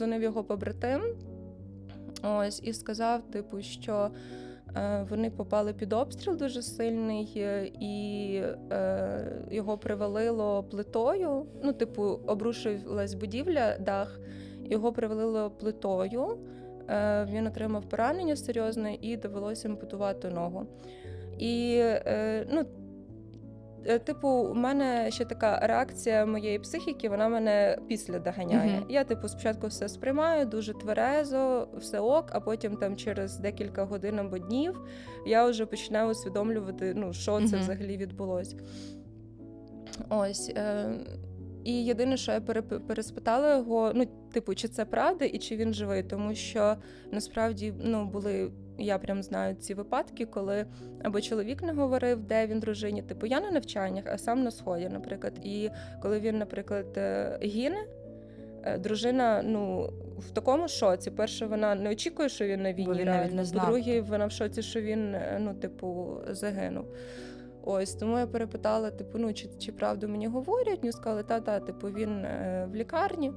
Дзвонив його побратим, ось, і сказав, типу, що е, вони попали під обстріл дуже сильний, е, і е, його привалило плитою. Ну, типу, обрушилась будівля, дах, його привалило плитою. Е, він отримав поранення серйозне і довелося ампутувати ногу. І е, ну, типу, у мене ще така реакція моєї психіки, вона мене після доганяє. Мгм. Я, типу, спочатку все сприймаю дуже тверезо, все ок, а потім там через декілька годин або днів я вже починаю усвідомлювати, ну, що це Мгм. взагалі відбулося. Ось. Е, і єдине, що я переспитала його, ну, типу, чи це правда і чи він живий, тому що насправді ну, були. Я прям знаю ці випадки, коли або чоловік не говорив, де він дружині, типу я на навчаннях, а сам на сході, наприклад. І коли він, наприклад, е, гине, е, дружина ну в такому шоці. Перше, вона не очікує, що він на війні. По-друге, вона в шоці, що він е, ну, типу, загинув. Ось тому я перепитала, типу, ну чи, чи правду мені говорять? Мені сказали, та та, типу, він е, в лікарні.